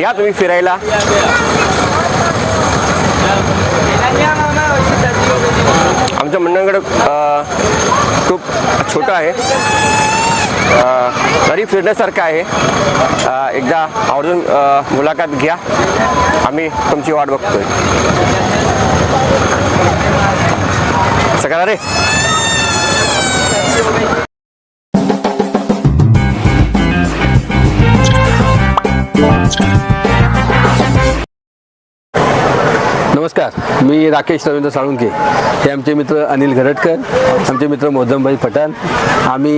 या तुम्ही फिरायला. आमचं मंडळगड खूप छोटं आहे. तरी फिरण्यासारखं आहे. एकदा आवर्जून मुलाखत घ्या. आम्ही तुमची वाट बघतोय. सगळं रे. मी राकेश रवींद्र साळुंके हे आमचे मित्र अनिल घरटकर आमचे मित्र मोदमभाई पठाण. आम्ही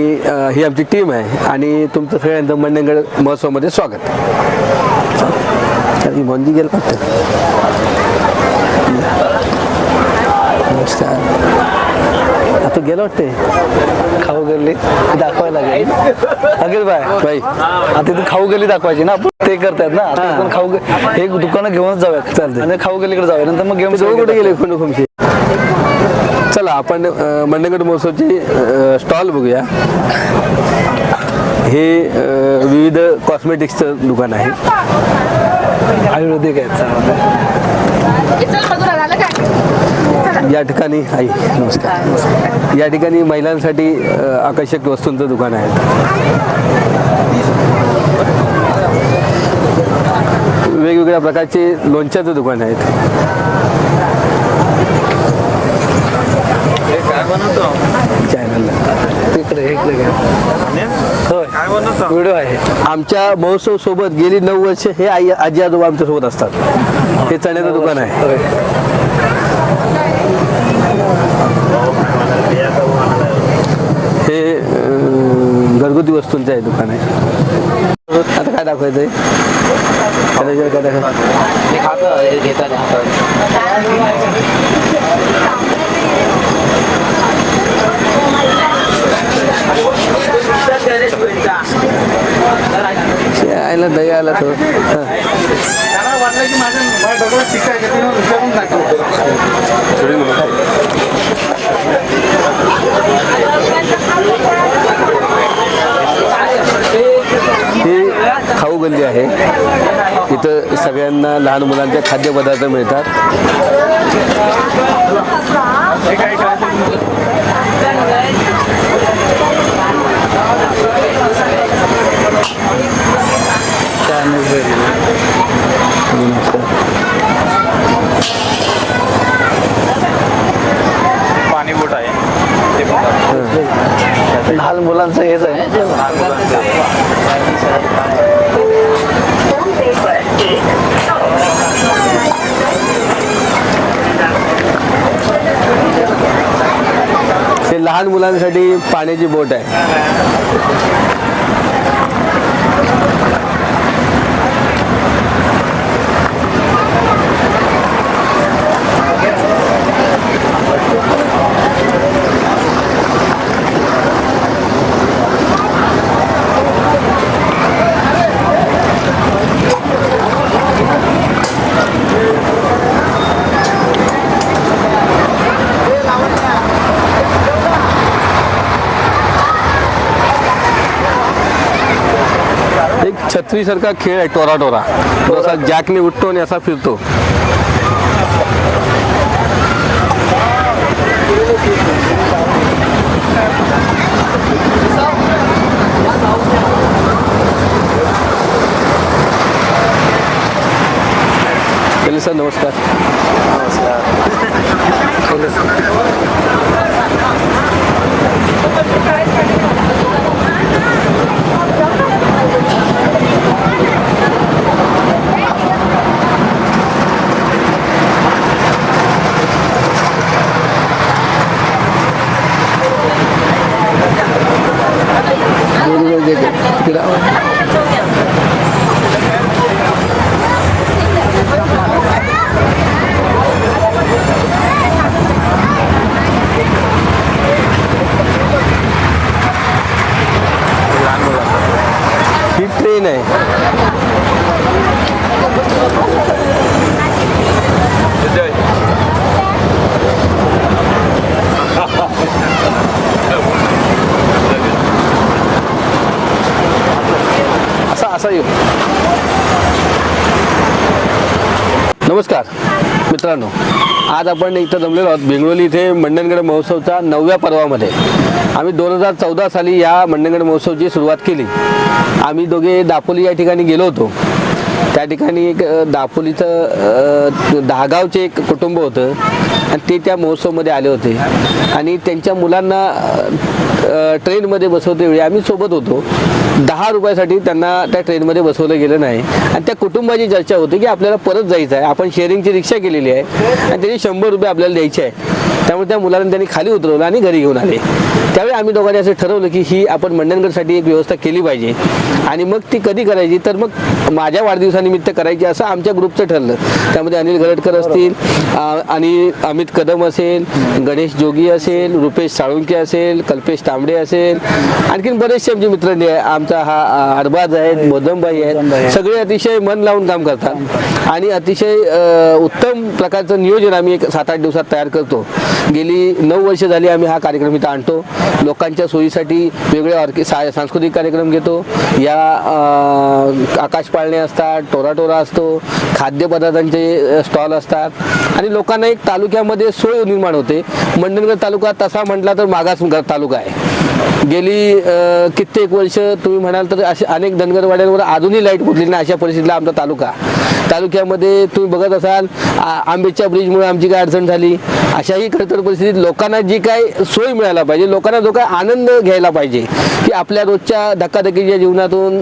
ही आमची टीम आहे आणि तुमचं सगळ्यांचं मंडणगड महोत्सवामध्ये स्वागत. मंदी गेलं नमस्कार. आता गेलं वाटते खाऊ गल्ली दाखवायला लागेल. अगेल बाय बाई आता इथे खाऊ गल्ली दाखवायची ना. आपण ते करतायत ना. आता हा. आपण खाऊ हे दुकानं घेऊनच जाऊया चालतंय. आणि खाऊ गल्लीकडे जाऊया. नंतर मग घेऊन जवळ कुठे गेले कोण खुमशी चला आपण अ, मंडणगड महोत्सवची स्टॉल बघूया. हे विविध कॉस्मेटिक्सचं दुकान आहे. आयुर्वेदिक आहेत चांगलं. चल मधुरा झालं काय या ठिकाणी आई नमस्कार. या ठिकाणी महिलांसाठी आकर्षक वस्तूंचं दुकान आहे. वेगवेगळ्या प्रकारचे लोणच्याचं दुकान आहेत. चॅनलला व्हिडिओ आहे. आमच्या महोत्सव सोबत गेली नऊ वर्ष हे आई आजी आजोबा आमच्यासोबत असतात. हे चण्याचं दुकान आहे होय. हे अं, घरगुती वस्तूंचं आहे दुकान आहे आता काय दाखवायचं आहे त्याच्यावर काय दाखव आयला दही आला तो हां. ही खाऊ गल्ली आहे. इथं सगळ्यांना लहान मुलांचे खाद्यपदार्थ मिळतात Channel ready. पाणी बोट आहे ते पण लहान मुलांचं हेच आहे हे लहान मुलांसाठी पाण्याची बोट आहे. छत्रीसारखा खेळ आहे टोरा टोरा। तो असा जॅकने उठतो आणि असा फिरतो सर, नमस्कार। वेगवेगळे जे काही- तिकडे आवाज. ही ट्रेन आहे असा असा येऊ नमस्कार मित्रांनो. आज आपण इथं जमलेलो आहोत बेंगलोली इथे मंडणगड महोत्सवच्या नवव्या पर्वामध्ये. आम्ही दोन हजार चौदा साली या मंडणगड महोत्सवची सुरुवात केली. आम्ही दोघे दापोली या ठिकाणी गेलो होतो. त्या ठिकाणी एक दापोलीचं दहागावचे एक कुटुंब होतं. आणि ते त्या महोत्सवमध्ये आले होते. आणि त्यांच्या मुलांना ट्रेनमध्ये बसवते वेळी आम्ही सोबत होतो. दहा रुपयासाठी त्यांना त्या ट्रेनमध्ये बसवलं गेलं नाही. आणि त्या कुटुंबाची चर्चा होती की आपल्याला परत जायचं आहे. आपण शेअरिंगची रिक्षा केलेली आहे. आणि त्याचे शंभर रुपये आपल्याला द्यायचे आहे त्यामुळे त्या मुलांना त्यांनी खाली उतरवलं आणि घरी घेऊन आले. त्यावेळी आम्ही दोघांनी असं ठरवलं की ही आपण मंडणगडसाठी एक व्यवस्था केली पाहिजे. आणि मग ती कधी करायची? तर मग माझ्या वाढदिवसानिमित्त करायची असं आमच्या ग्रुपचं ठरलं. त्यामध्ये अनिल गरडकर असतील आणि अमित कदम असेल गणेश जोगी असेल रुपेश साळुंके असेल कल्पेश तांबडे असेल. आणखीन बरेचसे आमचे मित्र आहे आमचा हा अरबाज आहेत मोदमबाई आहेत सगळे अतिशय मन लावून काम करतात. आणि अतिशय उत्तम प्रकारचं नियोजन आम्ही एक सात आठ दिवसात तयार करतो. गेली नऊ वर्ष झाली आम्ही हा कार्यक्रम इथं आणतो. लोकांच्या सोयीसाठी वेगळे ऑर्के सांस्कृतिक कार्यक्रम घेतो. या आकाश पाळणे असतात टोराटोरा असतो खाद्यपदार्थांचे स्टॉल असतात. आणि लोकांना एक तालुक्यामध्ये सोय निर्माण होते. मंडणगड तालुका तसा म्हटला तर मागास तालुका आहे. गेली कित्येक वर्ष तुम्ही म्हणाल तर असे अनेक धनगरवाड्यांवर अजूनही लाइट फुटली नाही अशा परिस्थितीला आमचा तालुका. तालुक्यामध्ये तुम्ही बघत असाल आ- आंबेच्या ब्रिजमुळे आमची काय अडचण झाली. अशाही खडतर परिस्थितीत लोकांना जी काय सोय मिळायला पाहिजे लोकांना जो काय आनंद घ्यायला पाहिजे की आपल्या रोजच्या धक्काधक्कीच्या जीवनातून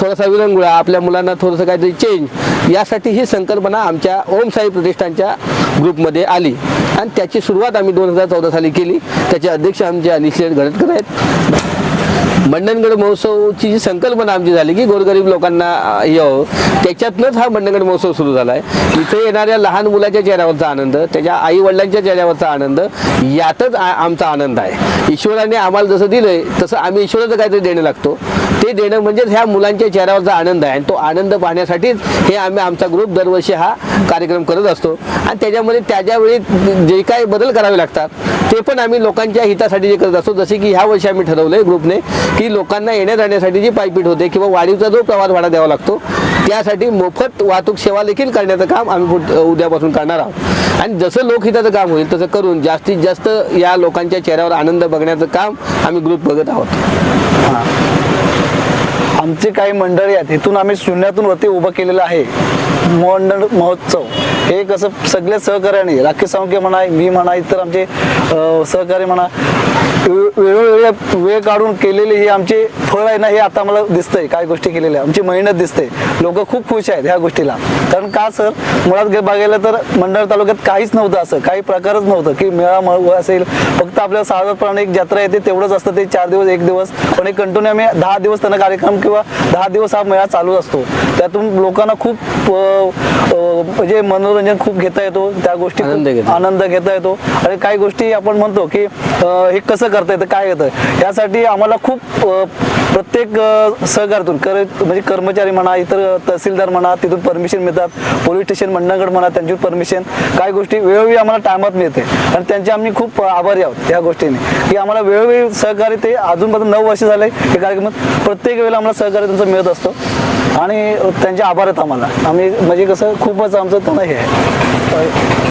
थोडासा विरंगुळा आपल्या मुलांना थोडंसं काहीतरी चेंज यासाठी ही संकल्पना आमच्या ओमसाई प्रतिष्ठानच्या ग्रुपमध्ये आली. आणि त्याची सुरुवात आम्ही दोन हजार चौदा साली केली. त्याचे अध्यक्ष आमचे अनिश शेठ गडतकर आहेत. मंडणगड महोत्सवची जी संकल्पना आमची झाली की गोरगरीब लोकांना यावं हो, त्याच्यातनंच हा मंडणगड महोत्सव सुरू झाला आहे इथे येणाऱ्या लहान मुलाच्या चेहऱ्यावरचा आनंद त्याच्या आई वडिलांच्या चेहऱ्यावरचा आनंद यातच आ- आमचा आनंद आहे. ईश्वराने आम्हाला जसं दिलंय तसं आम्ही ईश्वराचं काहीतरी देणं लागतो. ते देणं म्हणजेच ह्या मुलांच्या चेहऱ्यावरचा आनंद आहे. आणि तो आनंद पाहण्यासाठीच हे आम्ही आमचा ग्रुप दरवर्षी हा कार्यक्रम करत असतो. आणि त्याच्यामध्ये त्याच्यावेळी जे काही बदल करावे लागतात ते पण आम्ही लोकांच्या हितासाठी जे करत असतो. जसे की ह्या वर्षी आम्ही ठरवलंय ग्रुपने की लोकांना येण्या जाण्यासाठी जी पायपीट होते किंवा वाढीवचा जो प्रवास भाडा द्यावा लागतो त्यासाठी मोफत वाहतूक सेवा देखील करण्याचं काम आम्ही उद्यापासून करणार आहोत. आणि जसं लोकहिताचं काम होईल तसं करून जास्तीत जास्त या लोकांच्या चेहऱ्यावर आनंद बघण्याचं काम आम्ही ग्रुप बघत आहोत. आमचे काही मंडळी आहेत इथून आम्ही शून्यातून वरती उभं केलेलं आहे. मंडळ महोत्सव. हे कसं सगळे सहकार्याने राखी सावंके म्हणा मी म्हणा इतर आमचे सहकारी म्हणा वेळोवेळी वेळ काढून केलेली ही आमची फळ आहे ना हे आता मला दिसतंय काय गोष्टी केलेल्या. आमची मेहनत दिसते. लोक खूप खुश आहेत ह्या गोष्टीला. कारण का सर? मुळात बघायला तर मंडळ तालुक्यात काहीच नव्हतं असं काही प्रकारच नव्हतं. की मेळा मळ असेल फक्त आपल्या साधारणपणे एक जत्रा येते तेवढंच असतं ते चार दिवस एक दिवस. पण एक कंटिन्यू आम्ही दहा दिवस त्यांना कार्यक्रम किंवा दहा दिवस हा मेळा चालू असतो. त्यातून लोकांना खूप म्हणजे मनोरंजन खूप घेता येतो. त्या गोष्टी आनंद घेता. येतो. आणि काही गोष्टी आपण म्हणतो की हे कसं करता येतं काय येतं? यासाठी आम्हाला खूप प्रत्येक सहकारातून सहकार्यातून कर म्हणजे कर्मचारी म्हणा इतर तहसीलदार म्हणा तिथून परमिशन मिळतात. पोलीस स्टेशन मंडणगड म्हणा त्यांची परमिशन काय गोष्टी वेळोवेळी आम्हाला टायमात मिळते. आणि त्यांचे आम्ही खूप आभारी आहोत या गोष्टीने. की आम्हाला वेळोवेळी सहकार्य ते अजूनपर्यंत नऊ वर्ष झाले हे कार्यक्रमात प्रत्येक वेळेला आम्हाला सहकार्य त्यांचं मिळत असतो. आणि त्यांचे आभार आहेत आम्हाला. आम्ही म्हणजे कसं खूपच आमचं त्यांना हे आहे.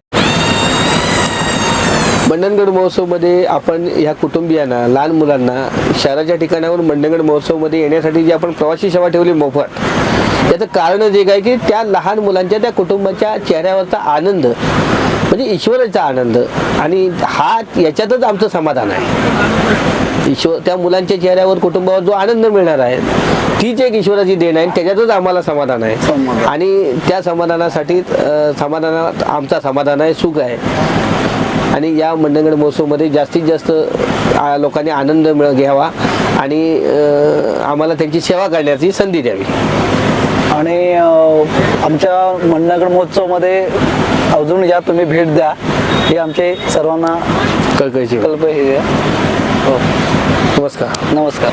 मंडणगड महोत्सवमध्ये आपण ह्या कुटुंबियांना लहान मुलांना शहराच्या ठिकाणावर मंडणगड महोत्सवमध्ये येण्यासाठी जी आपण प्रवासी सेवा ठेवली मोफत याचं कारणच एक आहे की त्या लहान मुलांच्या त्या कुटुंबाच्या चेहऱ्यावरचा आनंद म्हणजे ईश्वराचा आनंद आणि हा याच्यातच आमचं समाधान आहे. ईश्वर त्या मुलांच्या चेहऱ्यावर कुटुंबावर जो आनंद मिळणार आहे तीच एक ईश्वराची देण आहे आणि त्याच्यातच आम्हाला समाधान आहे. आणि त्या समाधानासाठी समाधानात आमचा समाधान आहे सुख आहे. आणि या मंडणगड महोत्सवमध्ये जास्तीत जास्त लोकांनी आनंद मिळ घ्यावा आणि आम्हाला त्यांची सेवा करण्याची संधी द्यावी. आणि आमच्या मंडणगड महोत्सवमध्ये अजून या तुम्ही भेट द्या. हे आमचे सर्वांना कळकळीची कल्प हे आहे. हो. नमस्कार. नमस्कार.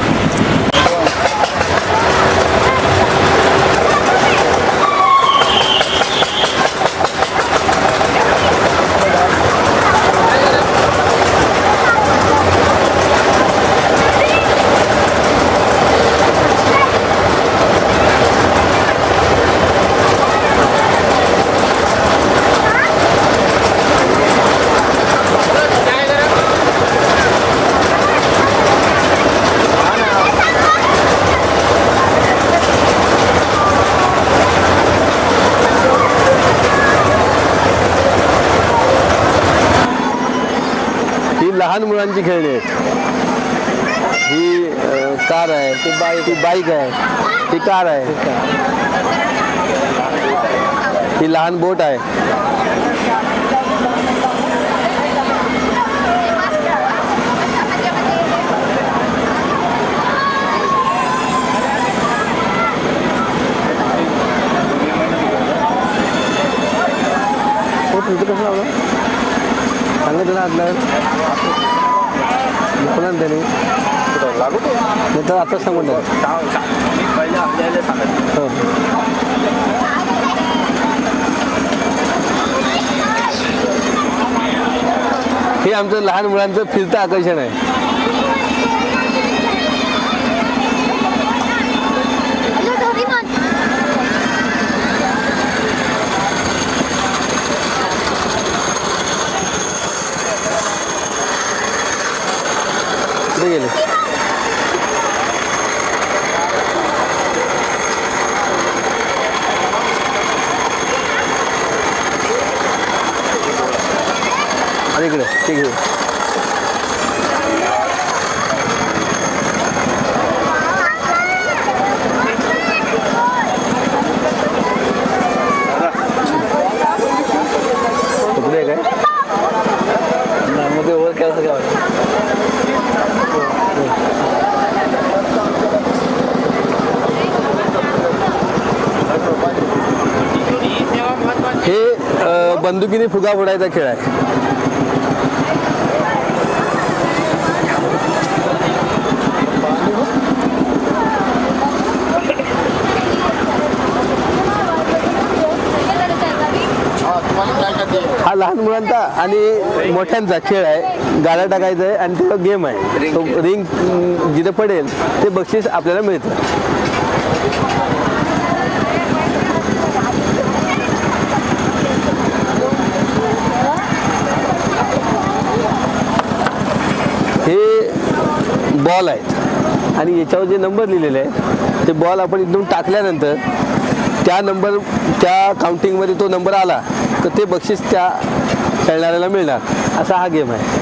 मुलांची खेळणी आहेत. ही कार आहे ती बाईक ही बाईक आहे. ही कार आहे. ही लहान बोट आहे हो तुमचं कसं लावलं सांगितलं ना आपल्याला कोणा त्याने लागू तो नाही तर आता सांगून द्या आपल्याला सांगत हे आमचं लहान मुलांचं फिरतं आकर्षण आहे. गेले. अरे इकडे ठीक आहे. काय? हे बंदुकीने फुगा फोडायचा खेळ आहे. हा लहान मुलांचा आणि मोठ्यांचा खेळ आहे. गाड्या टाकायचा आहे आणि तो गेम आहे. तो रिंग जिथे पडेल ते बक्षीस आपल्याला मिळतं. हे बॉल आहेत. आणि याच्यावर जे नंबर लिहिलेले आहेत ते बॉल आपण इथून टाकल्यानंतर त्या नंबर त्या काउंटिंगमध्ये तो नंबर आला. तर ते बक्षीस त्या खेळणाऱ्याला मिळणार. असा हा गेम आहे.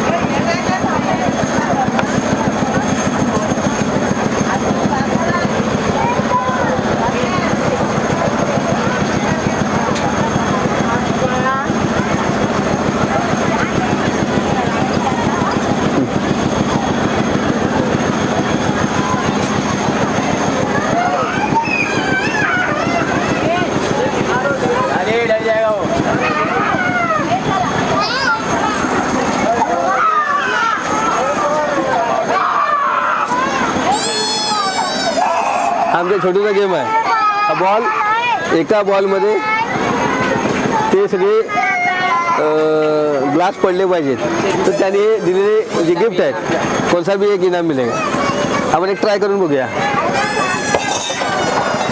आमच्या आमचा छोटासा गेम आहे. हा बॉल एका बॉलमध्ये ते सगळे ग्लास पडले पाहिजेत. तर त्याने दिलेले जे गिफ्ट आहेत कोणसा बी एक इनाम मिळेल. आपण एक ट्राय करून बघूया.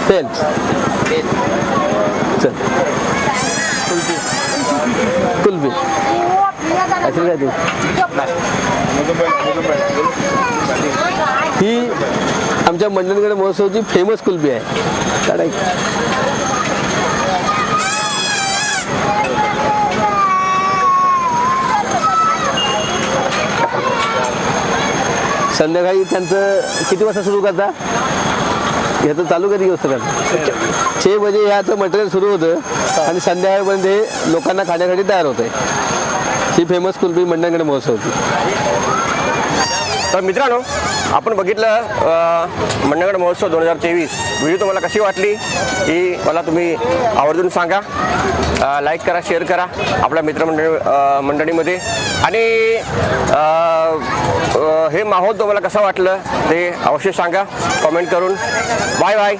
फेल चल. कुल्फी. असेल काय तू. ही आमच्या मंडणगड महोत्सवची फेमस कुल्फी आहे. काढाय संध्याकाळी त्यांचं किती वाजता सुरू करता? ह्याचं चालू कधी वाजता करता छे बजे ह्याचं मटेरियल सुरू होतं आणि संध्याकाळपर्यंत हे लोकांना खाण्यासाठी तयार होतं ही फेमस कुल्फी मंडणगड महोत्सवची तर मित्रांनो आपण बघितलं अ, मंडणगड महोत्सव दोन हजार तेवीस. व्हिडिओ तुम्हाला कशी वाटली? ही मला तुम्ही आवर्जून सांगा. लाईक करा शेअर करा आपल्या मित्रमंडळी मंडळीमध्ये. आणि हे माहोल तुम्हाला कसं वाटलं ते अवश्य सांगा. कॉमेंट करून. Bye bye